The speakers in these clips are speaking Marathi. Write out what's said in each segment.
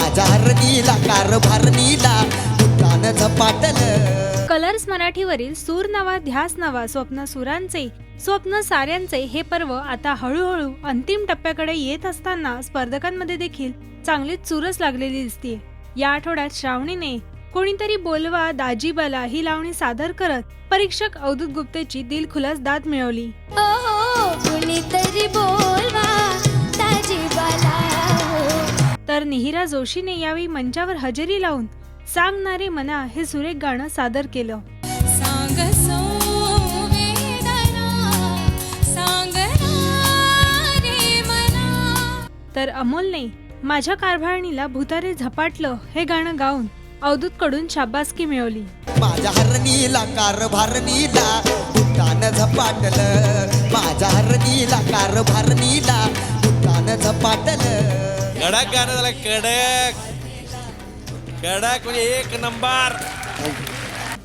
माझ्या हरणीला कारभार नीला झपाटल कलर्स मराठीवरील सूर नवा ध्यास नवा स्वप्न सुरांचे स्वप्न साऱ्यांचे हे पर्व आता हळूहळू अंतिम टप्प्याकडे येत असताना स्पर्धकांमध्ये देखील चांगलीच चुरस लागलेली दिसतीये. या आठवड्यात श्रावणीने कोणीतरी बोलवा दाजीबाला ही लावणी सादर करत परीक्षक अवधूत गुप्तेची दिलखुलास दाद मिळवली. ओ हो तर निहिरा जोशीने यावेळी मंचावर हजेरी लावून सांगणारे मना हे सुरेख गाणं सादर केलं. सांग तर अमोलने माझ्या कारभारणीला भुतारे झपाटलं हे गाणं गाऊन अवधूत कडून शाबासकी मिळवली. माझ्या हरणीला कारभारणीला नीला झपाटलं. माझ्या हरणीला कारभारणीला नीला झपाटलं. कडक गाणं झालं कडक. कडक म्हणजे एक नंबर.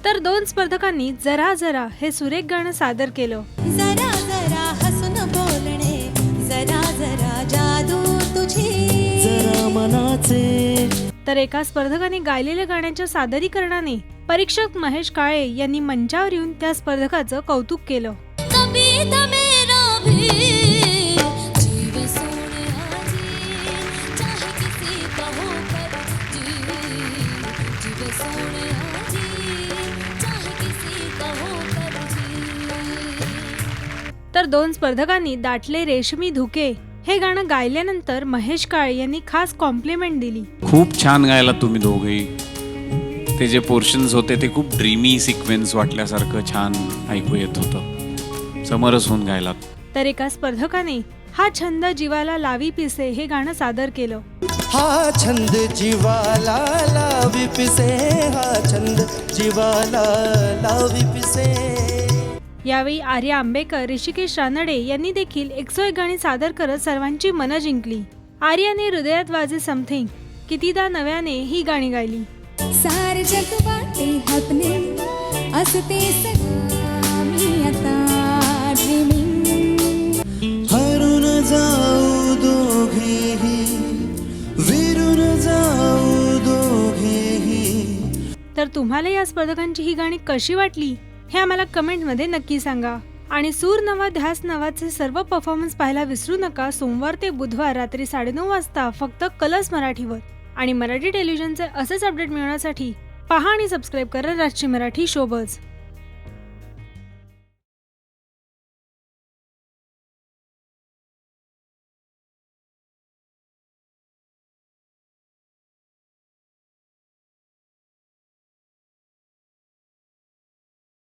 तर दोन स्पर्धकांनी जरा जरा हे सुरेख गाणं सादर केलं. जरा जरा हसून बोलणे जरा जरा जादू तुझी. तर एका स्पर्धकाने गायलेल्या गाण्याच्या सादरीकरणाने परीक्षक महेश काळे यांनी मंचावर येऊन त्या स्पर्धकाचं कौतुक केलं. कभी तो मेरा भी तर दोन स्पर्धकांनी दाटले रेशमी धुके हे गाणं गायल्यानंतर महेश काळे यांनी खास कॉम्प्लिमेंट दिली. खूप छान गायला तुम्ही दोघेही. ते जे पोर्शन्स होते ते खूप ड्रीमी सिक्वेन्स वाटल्यासारखं छान ऐकू येत होतं. समरस होऊन गायलात तर एका स्पर्धकाने हा छंद जीवाला लावी पिसे हे गाणं सादर केलं. हा छंद जीवाला लावी पिसे हा छंद जीवाला लावी पिसे. यावेळी आर्या आंबेकर ऋषिकेश रानडे यांनी देखील एकसो एक गाणी सादर करत सर्वांची मनं जिंकली. आर्याने हृदयात वाजे समथिंग कितीदा नव्याने ही गाणी गायली. सार जग वाटे हपने असते सगळं मी आता ड्रीमिंग हरून जाऊ दोघेही विरून जाऊ दोघेही. तर तुम्हाला या स्पर्धकांची ही गाणी कशी वाटली? हे आम्हाला कमेंटमध्ये नक्की सांगा. आणि सूर नवा ध्यास नावाचे सर्व परफॉर्मन्स पाहायला विसरू नका. सोमवार ते बुधवार रात्री साडेनऊ वाजता फक्त कलर्स मराठीवर. आणि मराठी टेलिव्हिजनचे असेच अपडेट मिळवण्यासाठी पहा आणि सबस्क्राईब करा राजची मराठी शोबज